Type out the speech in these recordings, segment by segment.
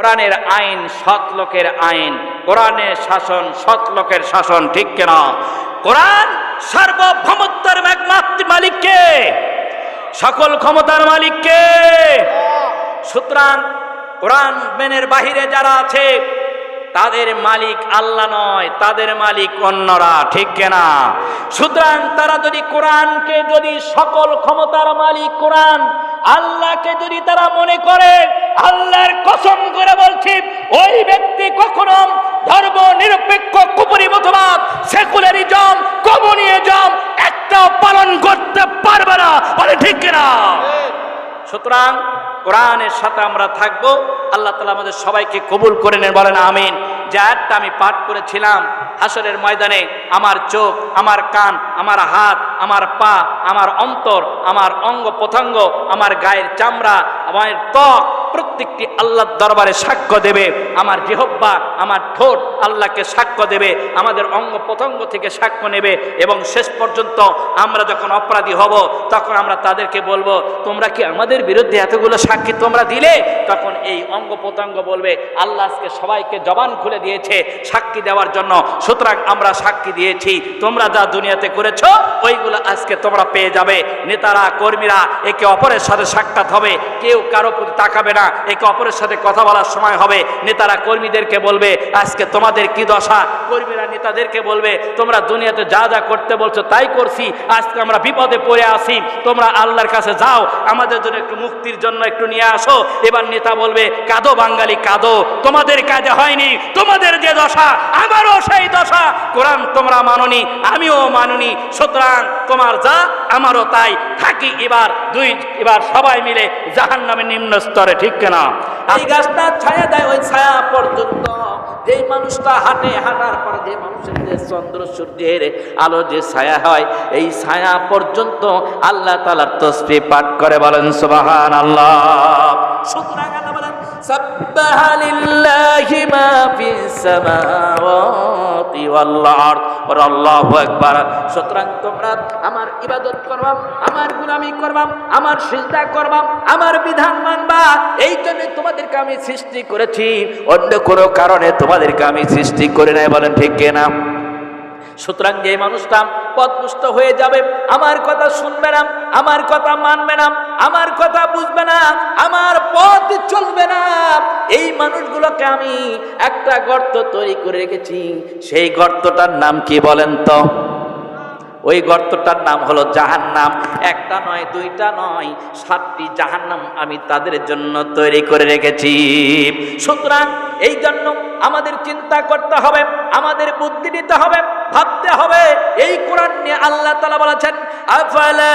কোরআনের আইন সৎ লোকের আইন, কোরআনের শাসন সৎ লোকের শাসন, ঠিক কেনা? কোরআন সার্বভৌমত্বের একমাত্র মালিককে সকল ক্ষমতার মালিককে সুতরাং কোরআন মেনের বাহিরে যারা আছে তাদের মালিক আল্লাহ নয়, তাদের মালিক অন্যরা, ঠিক কেনা? সুতরাং তারা যদি কোরআনকে যদি সকল ক্ষমতার মালিক কোরআন, আল্লাহকে যদি তারা মনে করে, আল্লাহর কসম করে বলছি, ওই ব্যক্তি কখনো ধর্ম নিরপেক্ষ কুপুরি মতবাদ, সেকুলারিজম কমিউনিজম একটাও পালন করতে পারবে না বলে ঠিক কিনা সুতরাং কোরআনের সাথে আমরা থাকব। আল্লাহ তালা আমাদের সবাইকে কবুল করে নেন, বলেন আমিন। যে আয়াতটা আমি পাঠ করেছিলাম হাসরের ময়দানে, আমার চোখ, আমার কান, আমার হাত, আমার পা, আমার অন্তর, আমার অঙ্গ প্রত্যঙ্গ আমার গায়ের চামড়া, আমার ত্বক প্রত্যেকটি আল্লাহর দরবারে সাক্ষ্য দেবে। আমার জিহব্বা, আমার ঠোঁট আল্লাহকে সাক্ষ্য দেবে, আমাদের অঙ্গ প্রত্যঙ্গ থেকে সাক্ষ্য নেবে এবং শেষ পর্যন্ত আমরা যখন অপরাধী হব, তখন আমরা তাদেরকে বলব, তোমরা কি আমাদের বিরুদ্ধে এতগুলো সাক্ষী তোমরা দিলে? তখন এই অঙ্গ প্রত্যঙ্গ বলবে, আল্লাহ আজকে সবাইকে জবান খুলে দিয়েছে সাক্ষী দেওয়ার জন্য। সুতরাং আমরা সাক্ষী দিয়েছি। তোমরা যা দুনিয়াতে করেছ, ওইগুলো আজকে তোমরা পেয়ে যাবে। নেতারা, কর্মীরা একে অপরের সাথে সাক্ষাৎ হবে। কেউ কারও প্রতি তাকাবে না। একে অপরের সাথে কথা বলার সময় হবে। নেতারা কর্মীদেরকে বলবে, আজকে তোমাদের কি দশা? কর্মীরা নেতাদেরকে বলবে, তোমরা দুনিয়াতে যা যা করতে বলছো তাই করছি। আজকে আমরা বিপদে পড়ে আসি তোমরা আল্লাহর কাছে যাও। আমাদের জন্য একটু মুক্তির জন্য একটু নিয়ে আসো। এবার নেতা বলবে, কাদো বাঙালি, কাদো। তোমাদের কাজে হয়নি। তোমাদের যে দশা সেই দশা কোরআন তোমরা মাননি আমিও মাননি সুতরাং তোমার যা আমারও তাই। থাকি এবার দুই এবার সবাই মিলে জাহান নামে নিম্ন স্তরে ঠিক কেনা? এই গাছটা ছায়া দেয় ওই ছায়া পর্যন্ত। যেই মানুষটা হাঁটে হাঁটার পরে যে মানুষের যে চন্দ্র সূর্যের আলো যে ছায়া হয় এই ছায়া পর্যন্ত আল্লাহ তালার তসবি পাঠ করে বলেন সুবাহান আল্লাহ সুতরাং আল্লাহ মা ফিস সামাওয়াতি ওয়াল আরদ। ওয়া আল্লাহু আকবার। সুতরাং তোমরা আমার ইবাদত করবা আমার গুলামি করবা আমার সিজদা করবা আমার বিধান মানবা। এই জন্য তোমাদেরকে আমি সৃষ্টি করেছি। অন্য কোনো কারণে তোমাদেরকে আমি সৃষ্টি করে নাই, বলেন ঠিক কিনা? সুতরাং যে মানুষটা পথপুষ্ট হয়ে যাবে, আমার কথা শুনবে না, আমার কথা মানবে না, আমার কথা বুঝবে না, আমার পথ চলবে না, এই মানুষগুলোকে আমি একটা গর্ত তৈরি করে রেখেছি। সেই গর্তটার নাম কি বলেন তো? ওই গর্তটার নাম হলো জাহান্নাম। একটা নয়, দুইটা নয়, সাতটি জাহান্নাম আমি তাদের জন্য তৈরি করে রেখেছি। সুতরাং এই জন্য আমাদের চিন্তা করতে হবে, আমাদের বুদ্ধি নিতে হবে, ভাবতে হবে। এই কোরআন নিয়ে আল্লাহ তালা বলেছেন, আফালা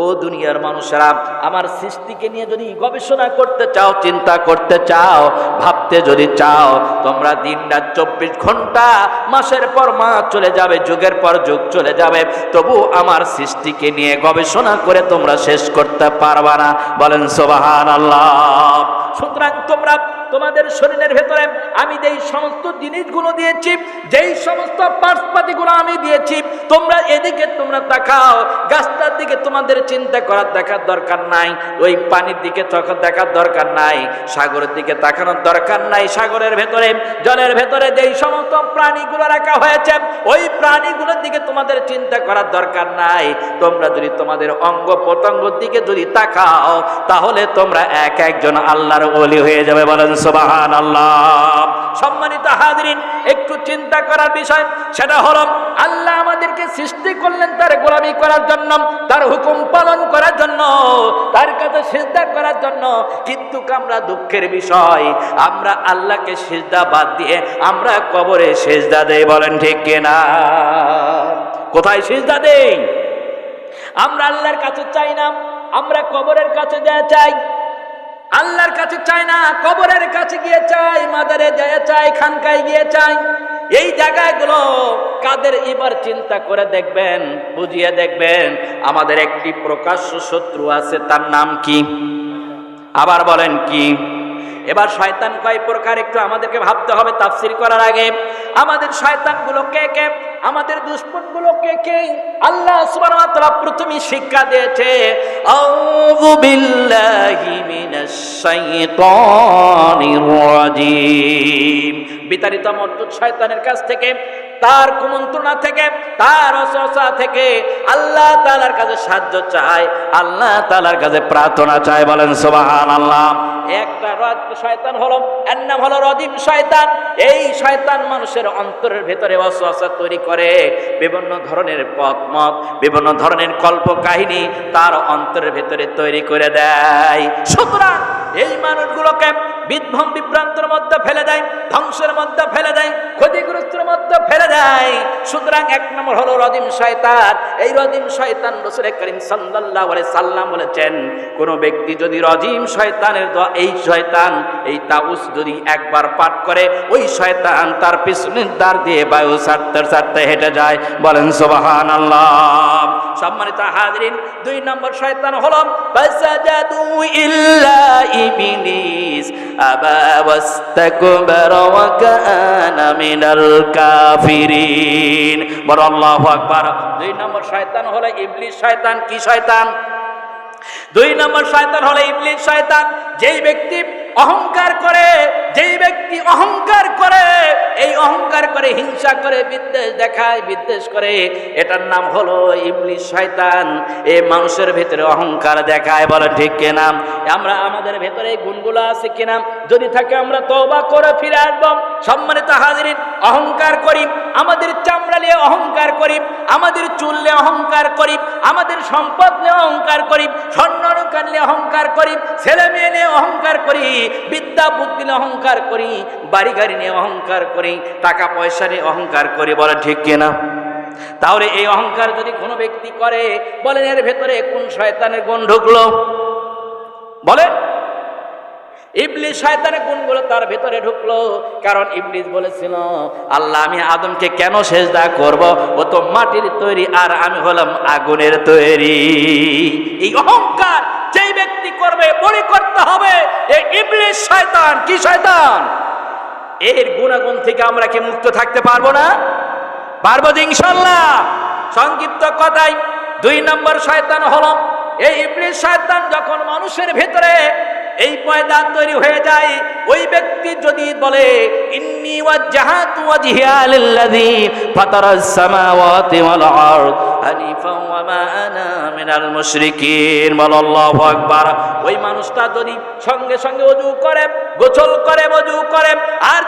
ও দুনিয়ার মানুষেরা, আমার সৃষ্টিকে নিয়ে যদি গবেষণা করতে চাও, চিন্তা করতে চাও, ভাবতে যদি চাও, তোমরা দিন রাত চব্বিশ ঘণ্টা, মাসের পর মাস চলে যাবে, যুগের পর যুগ চলে যাবে। তবু আমার সৃষ্টিকে নিয়ে গবেষণা করে তোমরা শেষ করতে পারবা না। বলেন সোবাহান আল্লাহ সুতরাং তোমরা তোমাদের শরীরের ভেতরে, আমি যেই সমস্ত জিনিসগুলো দিয়েছি, যেই সমস্ত পার্সপাতিগুলো আমি দিয়েছি, তোমরা এদিকে তোমরা তাকাও, গাছটার দিকে তোমাদের চিন্তা করার দেখার দরকার নাই, ওই পানির দিকে তখন দেখার দরকার নাই, সাগরের দিকে তাকানোর দরকার নাই, সাগরের ভেতরে, জলের ভেতরে যেই সমস্ত প্রাণীগুলো রাখা হয়েছে, ওই প্রাণীগুলোর দিকে তোমাদের চিন্তা করার দরকার নাই, তোমরা যদি তোমাদের অঙ্গ প্রত্যঙ্গর দিকে যদি তাকাও, তাহলে তোমরা এক একজন আল্লাহর ওলি হয়ে যাবে বলেন সোবাহান আল্লাহ সম্মানিত হাজরিন, একটু চিন্তা করার বিষয়, সেটা হলো, আল্লাহ আমাদেরকে সৃষ্টি করলেন তার গোলামি করার জন্য, তার হুকুম পালন করার জন্য, তার কাছে সিজদা করার জন্য। কিন্তু আমরা দুঃখের বিষয়, আমরা আল্লাহকে সিজদা বাদ দিয়ে আমরা কবরে সেজদা দেই, বলেন ঠিক কিনা? কোথায় সিজদা দেই? আমরা আল্লাহর কাছে চাই না, আমরা কবরের কাছে দেয়া চাই। আল্লাহর কাছে চাই না, কবরের কাছে গিয়ে চাই মাদারে যায় চাই খানকায় গিয়ে চাই এই জায়গাগুলো কাদের এবার চিন্তা করে দেখবেন, বুঝিয়ে দেখবেন, আমাদের একটি প্রকাশ্য শত্রু আছে, তার নাম কি? আবার বলেন কি? এবার শয়তান কয়, প্রকার একটু আমাদেরকে ভাবতে হবে তাফসির করার আগে। আমাদের শয়তানগুলো কে কে? আমাদের দুশ্মনগুলো কে কে? আল্লাহ সুবহানাহু প্রথমে শিক্ষা দিয়েছে, আউযু বিল্লাহি মিনাশ শাইতানির রাজিম। বিতাড়িত মর্দুদ শয়তানের কাছ থেকে, তার কুমন্ত্রণা থেকে, তার অসহসা থেকে আল্লাহ তালার কাছে সাহায্য চায়, আল্লাহ তালার কাছে প্রার্থনা চায়, বলেন সোবাহান আল্লাহ একটা রদ শয়তান হলো, এর নাম হলো রদিম শয়তান। এই শয়তান মানুষের অন্তরের ভেতরে অসহসা তৈরি করে, বিভিন্ন ধরনের পথ মত বিভিন্ন ধরনের কল্প কাহিনী তার অন্তরের ভেতরে তৈরি করে দেয়। সুতরাং এই মানুষগুলোকে বিধ্বম বিভ্রান্তের মধ্যে ফেলে দেয়, ধ্বংসের মধ্যে ফেলে দেয়, ক্ষতিগ্রস্তের মধ্যে ফেলে দেয়। সুতরাং এক নম্বর হলো রদিম শয়তান। এই রদিম শয়তান রসুল করিম আলাইহি সাল্লাম বলেছেন, কোন ব্যক্তি যদি রজিম শয়তানের এই শয়তান, এই তাউস যদি একবার পাঠ করে, ওই শয়তান তার পিছনের দ্বার দিয়ে বায়ু ছাড়তে ছাড়তে হেঁটে যায়। বলেন, সুবহানাল্লাহ। সম্মানিত হাজরিন, দুই নম্বর শয়তান হলো ইল্লা ইবলিস, আবা ওয়াস্তাকবার ওয়া কানা মিনাল কাফিরিন। বড় আল্লাহু আকবার। দুই নম্বর শয়তান হলো ইবলিস শয়তান, কি শয়তান? দুই নম্বর শয়তান হলো ইবলিস শয়তান, যেই ব্যক্তি অহংকার করে, যেই ব্যক্তি অহংকার করে, এই অহংকার করে হিংসা করে, বিদ্বেষ দেখায়, বিদ্বেষ করে, এটার নাম হলো ইবলিস শয়তান। এ মানুষের ভিতরে অহংকার দেখায় বলে ঠিক কিনা? আমরা আমাদের ভেতরে গুণগুলো আছে কিনা? যদি থাকে আমরা তওবা করে ফিরে আসব। সম্মানিত হাজিরিন, অহংকার করি, আমাদের চামড়া নিয়ে অহংকার করি, আমাদের চুল নিয়ে অহংকার করি, আমাদের সম্পদ নিয়ে অহংকার করি, স্বর্ণ নিয়ে অহংকার করি, ছেলে মেয়ে নিয়ে অহংকার করি বিদ্যা, বুদ্ধি নিয়ে অহংকার করি বাড়ি গাড়ি নিয়ে অহংকার করি, টাকা পয়সা নিয়ে অহংকার করি, বলে ঠিক কিনা? তাহলে এই অহংকার যদি কোনো ব্যক্তি করে, বলেন এর ভেতরে কোন শয়তানের গুণ ঢুকলো বলেন। ইবলিস শয়তানের গুণগুলো তার ভেতরে ঢুকলো। কারণ ইবলিস বলেছিল, আল্লাহ, আমি আদমকে কেন সেজদা করব? ও তো মাটির তৈরি, আর আমি হলাম আগুনের তৈরি। এই অহংকার যেই ব্যক্তি করবে, বলি করতে হবে এই ইবলিস শয়তান। কি শয়তান? এর গুণাগুণ থেকে আমরা কি মুক্ত থাকতে পারব না? পারব ইনশাল্লাহ। সংক্ষিপ্ত কথাই দুই নম্বর শয়তান হলো, এই ইবলিস শয়তান যখন মানুষের ভেতরে এই পয়দা তৈরি হয়ে যায়। ওই ব্যক্তি যদি বলে, ইন্নি ওয়াজ্জাহাতু ওয়াজহিয়া লিল্লাযী ফাতারাস সামাওয়াতি ওয়াল আরদ হানিফা ওয়া মা আনা মিনাল মুশরিকিন। আল্লাহু আকবার। ওই মানুষটা যদি সঙ্গে সঙ্গে ওযু করে, গোসল করে, ওযু করে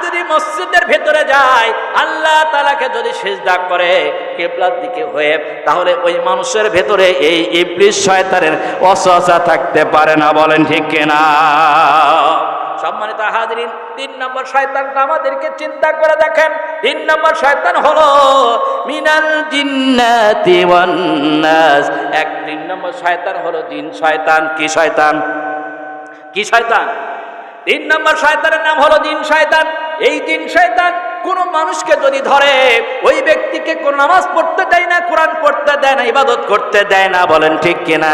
যদি মসজিদের ভেতরে যায়, আল্লাহ তালাকে যদি সিজদা করে কিবলার দিকে হয়ে, তাহলে ওই মানুষের ভেতরে এই ইবলিস শয়তানের অসহসা থাকতে পারে না, বলেন ঠিক কিনা? সম্মানিত হাজরিন, তিন নম্বর শয়তানটা আমাদেরকে চিন্তা করে দেখেন। তিন নম্বর শয়তান হলো মিনাল জিন্নাতি এক, তিন নম্বর শয়তান হলো জিন শয়তান। কি শয়তান? কি শয়তান? তিন নম্বর শয়তানের নাম হলো জিন শয়তান। এই দিন শয়তান কোন মানুষকে যদি ধরে, ওই ব্যক্তিকে কোন নামাজ পড়তে দেয় না, কোরআন পড়তে দেয় না, ইবাদত করতে দেয় না, বলেন ঠিক কিনা?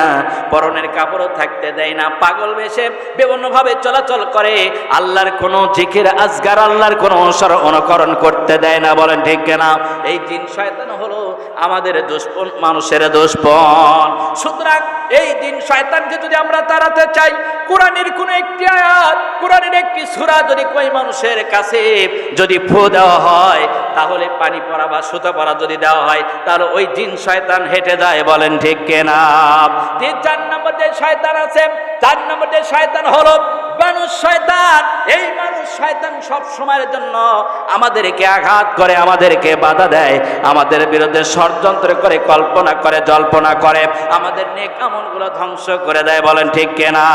পরনের কাপড়ও থাকতে দেয় না, পাগল বেশে বিভিন্নভাবে চলাচল করে, আল্লাহর কোন জিকির, আজগার, আল্লাহর কোন অনুসরণ, অনুকরণ করতে দেয় না, বলেন ঠিক কিনা? এই দিন শয়তান হলো আমাদের দুষ্পন মানুষের দুষ্পন সুতরাং এই দিন শয়তানকে যদি আমরা তাড়াতে চাই, কোরআনের কোন একটি আয়াত, কোরআনের একটি সূরা যদি কই মানুষের কাছে যদি ফু দেওয়া হয়, তাহলে পানি পড়া বা সুতা পড়া যদি দেওয়া হয়, তাহলে ওই দিন শয়তান হেঁটে যায়, বলেন ঠিক কেনা? চার নম্বর যে শয়তান আছে চার নম্বর যে শয়তান হলো মানুষ শয়তান, এই মানুষ শয়তান সব সময়ের জন্য আমাদেরকে আঘাত করে, আমাদেরকে বাধা দেয়, আমাদের বিরুদ্ধে ষড়যন্ত্র করে, কল্পনা করে, জল্পনা করে, আমাদের নেক আমলগুলো ধ্বংস করে দেয়, বলেন ঠিক কেনা?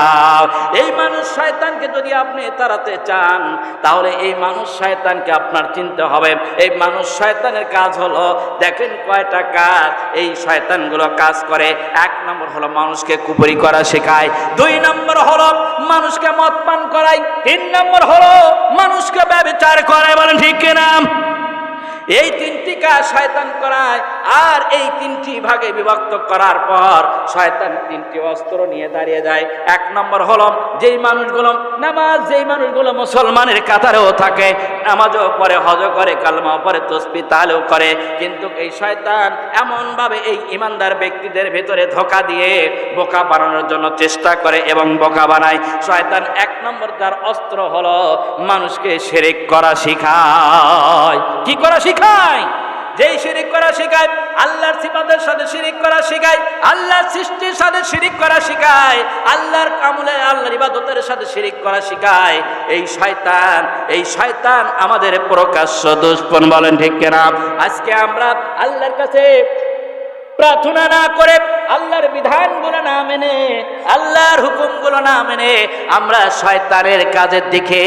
এই মানুষ শয়তানকে যদি আপনি তাড়াতে চান, তাহলে এই মানুষ শয়তানকে আপনার চিনতে হবে। এই মানুষ শয়তানের কাজ হলো, দেখেন কয়টা কাজ এই শয়তানগুলো কাজ করে। এক নম্বর হলো মানুষকে কুপুরি করা শেখায়, দুই নম্বর হলো মানুষকে মদ পান করায়, তিন নম্বর হলো মানুষকে ব্যবচার করে বলেন ঠিক কিনা? এই তিনটি কাজ শয়তান করায়, আর এই তিনটি ভাগে বিভক্ত করার পর শয়তান তিনটি অস্ত্র নিয়ে দাঁড়িয়ে যায়। এক নম্বর হলো, যেই মানুষগুলো নামাজ, যেই মানুষগুলো মুসলমানের কাতারেও থাকে, নামাজও পরে হজ করে, কালমাও পরে তসবি, তালেও করে, কিন্তু এই শয়তান এমনভাবে এই ইমানদার ব্যক্তিদের ভেতরে ধোকা দিয়ে বোকা বানানোর জন্য চেষ্টা করে এবং বোকা বানায়। শয়তান এক নম্বর তার অস্ত্র হলো, মানুষকে সেরেক করা শিখায়। কি করা যেই শিরিক করা শেখায়, আল্লাহর সিফাতের সাথে শিরিক করা শিখায়, আল্লাহর সৃষ্টির সাথে শিরিক করা শেখায়, আল্লাহর কামলে আল্লাহর ইবাদতের সাথে শিরিক করা শেখায়। এই শয়তান এই শয়তান আমাদের প্রকাশ্য দুষ্পন বলেন ঠিক কেনা? আজকে আমরা আল্লাহর কাছে প্রার্থনা না করে আল্লাহর বিধানগুলো না মেনে, আল্লাহর হুকুমগুলো না মেনে আমরা শয়তানের কাজের দিকে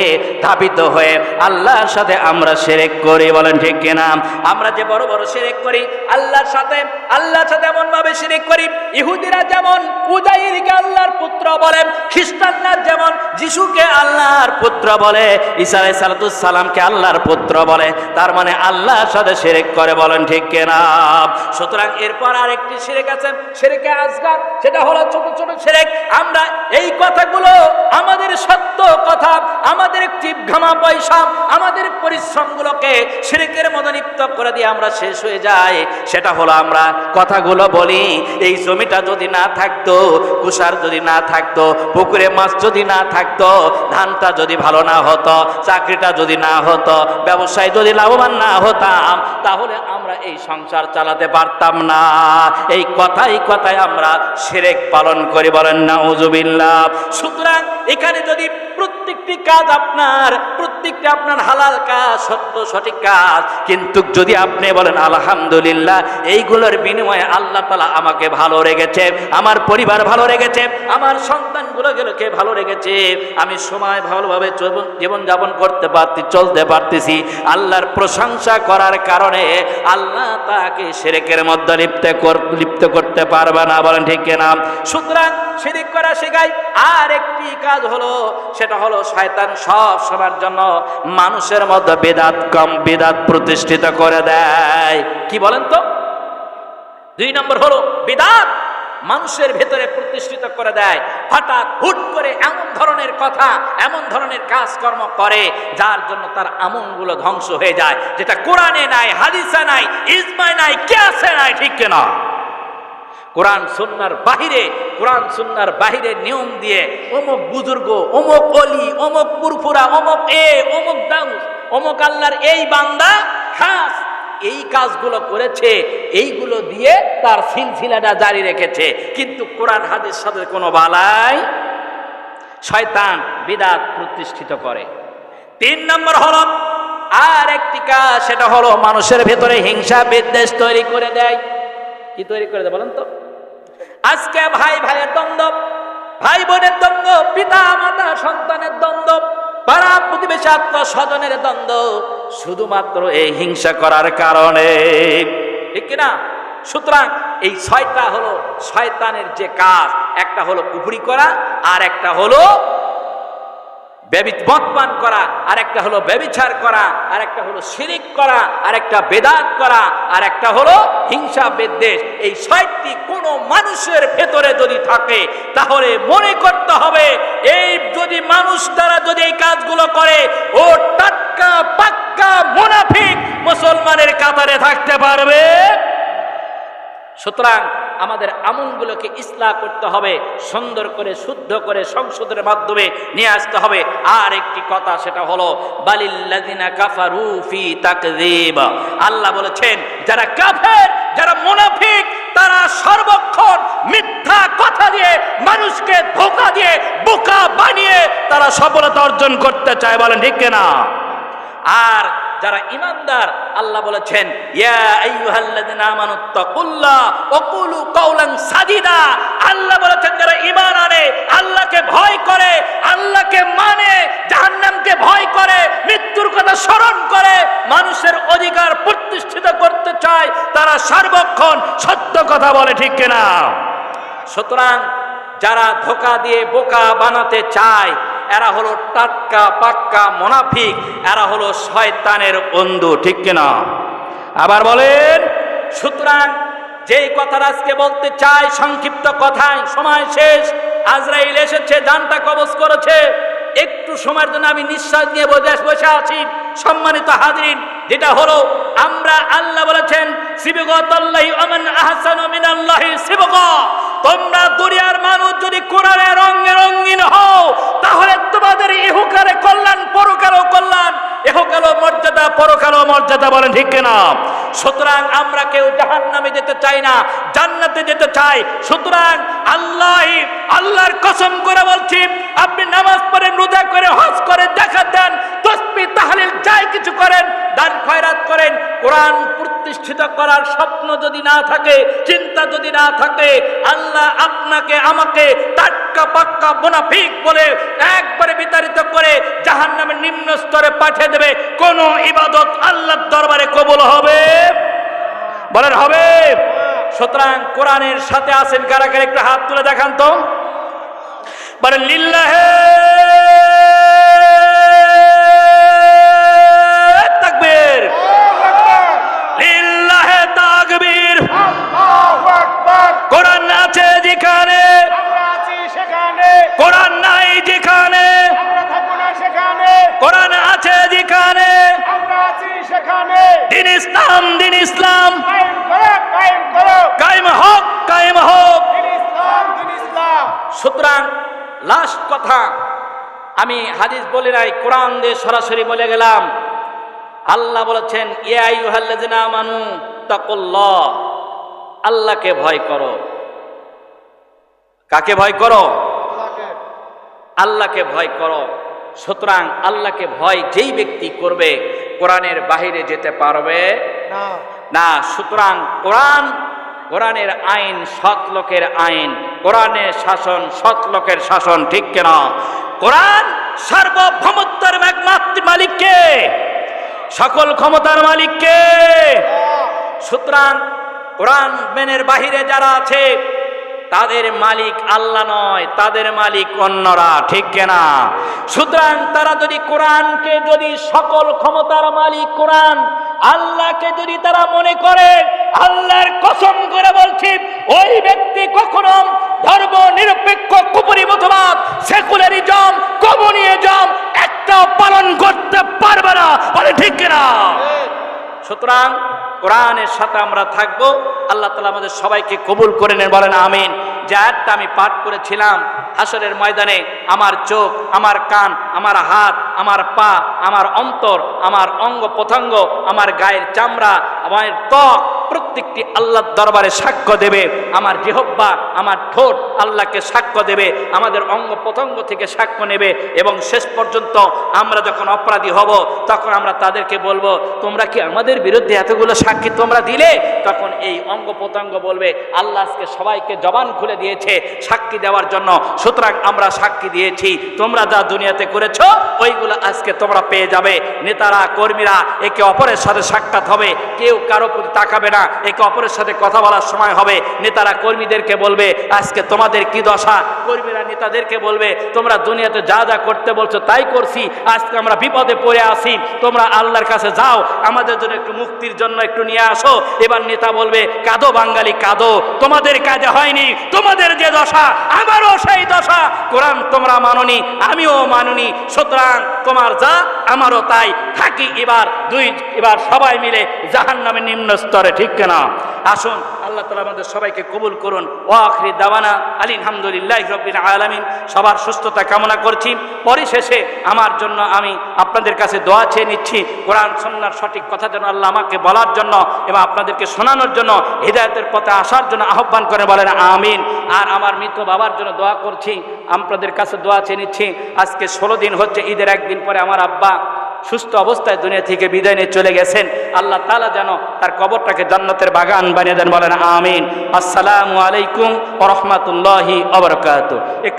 ধাবিত হয়ে আল্লাহর সাথে আমরা সেরেক করি, বলেন ঠিক কিনা? আমরা যে বড় বড় সেরেক করি, আল্লাহর সাথে আল্লাহর সাথে এমন ভাবে সেরেক করি, ইহুদিরা যেমন উজাইরকে আল্লাহর পুত্র বলে, খ্রিস্টানরা যেমন যিশুকে আল্লাহর পুত্র বলে, ঈসা আলাইহিস সালামকে আল্লাহর পুত্র বলে, তার মানে আল্লাহর সাথে সেরেক করে, বলেন ঠিক কিনা? সুতরাং এরপর আরেকটি সেরেক আছে সেরেকে আজগার, সেটা হলো ছোট ছোট সেরেক আমরা এই কথাগুলো, আমাদের সত্য কথা, আমাদের টিপ ঘামা পয়সা, আমাদের পরিশ্রমগুলোকে সেরেকের মতো লিপ্ত করে দিয়ে আমরা শেষ হয়ে যাই। সেটা হলো আমরা কথাগুলো বলি, এই জমিটা যদি না থাকতো কুষার যদি না থাকতো, পুকুরে মাছ যদি না থাকতো, ধানটা যদি ভালো না হতো, চাকরিটা যদি না হতো, ব্যবসায় যদি লাভবান না হতাম, তাহলে আমরা এই সংসার চালাতে পারতাম না। এই কথাই কথায় আমরা সেরেক পালন করি বলেন না সুতরাং এখানে যদি প্রত্যেকটি কাজ আপনার, প্রত্যেকটি আপনার হালাল কাজ, সত্য, সঠিক কাজ। কিন্তু যদি আপনি বলেন, আলহামদুলিল্লাহ, এইগুলোর বিনিময়ে আল্লাহ তালা আমাকে ভালো রেখেছে, আমার পরিবার ভালো রেখেছে, আমার সন্তানগুলোকে ভালো রেখেছে, আমি সময় ভালোভাবে জীবন যাপন করতে পারছি চলতে পারতেছি, আল্লাহর প্রশংসা করার কারণে আল্লাহ তাকে সেরেকের মধ্যে লিপ্ত লিপ্ত করতে পারবে না। বলেন ঠিক কিনা? সুতরাং শিরিক করা শেখাই। আর একটি কাজ হলো, সেটা হলো শয়তান সব সময়ের জন্য মানুষের মধ্যে বেদাত কম, বেদাত প্রতিষ্ঠিত করে দেয়। কি বলেন তো? দুই নম্বর হলো বেদাত মানুষের ভেতরে প্রতিষ্ঠিত করে দেয়। হঠাৎ হুট করে এমন ধরনের কথা, এমন ধরনের কাজকর্ম করে, যার জন্য তার আমনগুলো ধ্বংস হয়ে যায়। যেটা কোরআনে নাই, হাদিসা নাই ইসমায় নাই কেসে নাই, ঠিক কেনা? কোরআন সুন্নার বাহিরে, কোরআন সুন্নার বাহিরে নিয়ম দিয়ে অমুক বুজুর্গ, অমুক অলি, অমুক পুরফুরা অমুক এ, অমুক দাউস অমুক আল্লাহর এই বান্দা খাস। এই কাজগুলো করেছে, এইগুলো দিয়ে তার সিলসিলাটা জারি রেখেছে। কিন্তু কোরআন হাদিস সাথে কোনো বালাই শয়তান বিদাত প্রতিষ্ঠিত করে। তিন নম্বর হল, আর একটি কাজ, সেটা হলো মানুষের ভেতরে হিংসা বিদ্বেষ তৈরি করে দেয়। কি তৈরি করে দেয় বলেন তো? আজকে ভাই ভাইয়ের দ্বন্দ্ব, ভাই বোনের দ্বন্দ্ব, পিতা, মাতা, সন্তানের দ্বন্দ্ব, পাড়া প্রতিবেশী আত্মীয় স্বজনের দ্বন্দ্ব, শুধুমাত্র এই হিংসা করার কারণে। ঠিক কিনা? সুতরাং এই ছয়টা হলো শয়তানের যে কাজ, একটা হলো কুপুরি করা আর একটা হলো মদপান করা আর একটা হলো ব্যবিচার করা আর একটা হলো শিরিক করা আর একটা বেদাত করা আর একটা হলো হিংসা বিদ্বেষ। এই ছয়টি কোনো মানুষের ভেতরে যদি থাকে, তাহলে মনে করতে হবে, এই যদি মানুষ দ্বারা যদি এই কাজগুলো করে, ও টাটকা পাক্কা মোনাফিক মুসলমানের কাতারে থাকতে পারবে। সুতরাং আমাদের আমলগুলোকে ইসলাহ করতে হবে, সুন্দর করে, শুদ্ধ করে, সংশোধনের মাধ্যমে নিয়ে আসতে হবে। আর একটি কথা সেটা হলো বালিল্লাদিনা কাফারু ফি আল্লাহ বলেছেন, যারা কাফের, যারা মুনাফিক, তারা সর্বক্ষণ মিথ্যা কথা দিয়ে, মানুষকে ধোকা দিয়ে, বোকা বানিয়ে তারা সফলতা অর্জন করতে চায়, বলেন ঠিক না আর যারা ইমানদার, আল্লাহ বলেছেন সাদিদা আল্লাহ বলেছেন, যারা ইমান আনে, আল্লাহকে ভয় করে, আল্লাহকে মানে জাহান্নামকে ভয় করে, মৃত্যুর কথা স্মরণ করে, মানুষের অধিকার প্রতিষ্ঠিত করতে চায়, তারা সর্বক্ষণ সত্য কথা বলে, ঠিক কিনা? সুতরাং যারা ধোকা দিয়ে বোকা বানাতে চায় এরা হলো টাটকা, পাক্কা, মোনাফিক, এরা হলো শয়তানের বন্ধু, ঠিক কিনা আবার বলেন, সুতরাং যেই কথাটা আজকে বলতে চাই, সংক্ষিপ্ত কথায়, সময় শেষ। আজরাইল এসেছে, জানটা কবজ করেছে। একটু সময়ের জন্য আমি নিঃশ্বাস নিয়ে বসে আছি সম্মানিত হাজরিন, যেটা হলো, আমরা আল্লাহ বলেছেন তোমরা দুনিয়ার মানুষ যদি কোরআনে রঙে রঙিন হও, তাহলে তোমাদের ইহকালে কল্যাণ, পরকালও কল্যাণ। ইহকালও মর্যাদা, পরকালও মর্যাদা বলেন ঠিক কিনা? সুতরাং আমরা কেউ জাহান্নামে যেতে চাই না, জান্নাতে যেতে চাই। সুতরাং আল্লাহ, আল্লাহর কসম করে বলছি, আপনি নামাজ পড়েন রোজা করে, হজ করে দেখা দেন তাহলিল, যাই কিছু করেন, দান খয়রাত করেন, কোরআন প্রতিষ্ঠিত করার স্বপ্ন যদি না থাকে, চিন্তা যদি না থাকে, আল্লাহ আপনাকে, আমাকে টাটকা পাক্কা মুনাফিক বলে একবারে বিতাড়িত করে জাহান্নামের নিম্ন স্তরে পাঠিয়ে দেবে। কোন ইবাদত আল্লাহর দরবারে কবুল হবে? বলেন হবে। সুতরাং কোরআনের সাথে আছেন কারা কারা? একটু হাত তুলে দেখান তো। বলেন, লিল্লাহে কোরআন নাই যেখানে। কোরআন আছে যেখানে। সেখানে। দিন ইসলাম দিন ইসলাম। কায়েম হোক কায়েম হোক। দিন ইসলাম দিন ইসলাম। সুতরাং লাস্ট কথা আমি হাদিস বলি নাই কোরআন দিয়ে সরাসরি বলে গেলাম। আল্লাহ বলেছেন আমানু তাকুল্লাহ। আল্লাহকে ভয় করো। কাকে ভয় করো? আল্লাহকে ভয় করো। সুতরাং আল্লাহকে ভয় যেই ব্যক্তি করবে কোরআনের বাহিরে যেতে পারবে না। সুতরাং কোরআন কোরআনের আইন সৎ লোকের আইন কোরআনের শাসন সৎ লোকের শাসন ঠিক কেনা? কোরআন সার্বভৌমত্বের একমাত্র মালিককে সকল ক্ষমতার মালিককে সুতরাং কোরআন মেনের বাহিরে যারা আছে তাদের মালিক আল্লাহ নয়, তাদের মালিক অন্যরা, ঠিক কেনা? সুতরাং তারা যদি কোরআনকে যদি সকল ক্ষমতার মালিক কোরআন, আল্লাহকে যদি তারা মনে করে, আল্লাহর কসম করে বলছি, ওই ব্যক্তি কখনো ধর্ম নিরপেক্ষ কুপরিমতবাদ সেকুলারিজম কমিউনিজম একটা পালন করতে পারবে না, বলে ঠিক কিনা? সুতরাং কোরআনের সাথে আমরা থাকব, আল্লাহ তালা আমাদের সবাইকে কবুল করে নেন, বলেন আমিন। যে আমি পাঠ করেছিলাম। হাসরের ময়দানে আমার চোখ, আমার কান, আমার হাত, আমার পা, আমার অন্তর, আমার অঙ্গ প্রত্যঙ্গ আমার গায়ের চামড়া, আমার ত্বক প্রত্যেকটি আল্লাহর দরবারে সাক্ষ্য দেবে। আমার জেহব্বা, আমার ঠোঁট আল্লাহকে সাক্ষ্য দেবে, আমাদের অঙ্গ প্রত্যঙ্গ থেকে সাক্ষ্য নেবে এবং শেষ পর্যন্ত আমরা যখন অপরাধী হব, তখন আমরা তাদেরকে বলব, তোমরা কি আমাদের বিরুদ্ধে এতগুলো সাক্ষী তোমরা দিলে? তখন এই অঙ্গ প্রত্যঙ্গ বলবে, আল্লাহ আজকে সবাইকে জবান খুলে দিয়েছে সাক্ষী দেওয়ার জন্য। সুতরাং আমরা সাক্ষী দিয়েছি। তোমরা যা দুনিয়াতে করেছ, ওইগুলো আজকে তোমরা পেয়ে যাবে। নেতারা, কর্মীরা একে অপরের সাথে সাক্ষাৎ হবে। কেউ কারও প্রতি তাকাবে না একে অপরের সাথে কথা বলার সময় হবে। নেতারা কর্মীদেরকে বলবে, আজকে তোমাদের কি দশা? কর্মীরা নেতাদেরকে বলবে, তোমরা দুনিয়াতে যা যা করতে বলছো তাই করছি। আজকে আমরা বিপদে পড়ে আসি তোমরা আল্লাহর কাছে যাও। আমাদের জন্য একটু মুক্তির জন্য একটু নিয়ে আসো। এবার নেতা বলবে, কাঁদো বাঙালি, কাঁদো। তোমাদের কাজে হয়নি। তোমাদের যে দশা, আমারও সেই দশা। কোরআন তোমরা মাননি, আমিও মাননি। সুতরাং তোমার যা, আমারও তাই। থাকি এবার দুই, এবার সবাই মিলে জাহান নামে নিম্ন স্তরে, ঠিক কেনা? আসুন, আল্লাহ তালা আমাদের সবাইকে কবুল করুন। ও আখরি দাওয়ানা আলী আলহামদুলিল্লাহ রবিন আলমিন। সবার সুস্থতা কামনা করছি। পরিশেষে আমার জন্য আমি আপনাদের কাছে দোয়া চেয়ে নিচ্ছি। কোরআন সন্ন্যার সঠিক কথা যেন আল্লাহ আমাকে বলার জন্য এবং আপনাদেরকে শোনানোর জন্য, হৃদায়তের পথে আসার জন্য আহ্বান করে বলেন, আমিন। আর আমার মৃত বাবার জন্য দোয়া করছি। আপনাদের কাছে দোয়া চেয়ে নিচ্ছি। আজকে ষোলো দিন হচ্ছে, ঈদের একদিন পরে আমার আব্বা সুস্থ অবস্থায় দুনিয়া থেকে বিদায় নিয়ে চলে গেছেন। আল্লাহ তালা যেন তার কবরটাকে জান্নাতের বাগান বানিয়ে দেন বলেন, আমিন। আসসালামু আলাইকুম রহমতুল্লাহি অবরকাত একটু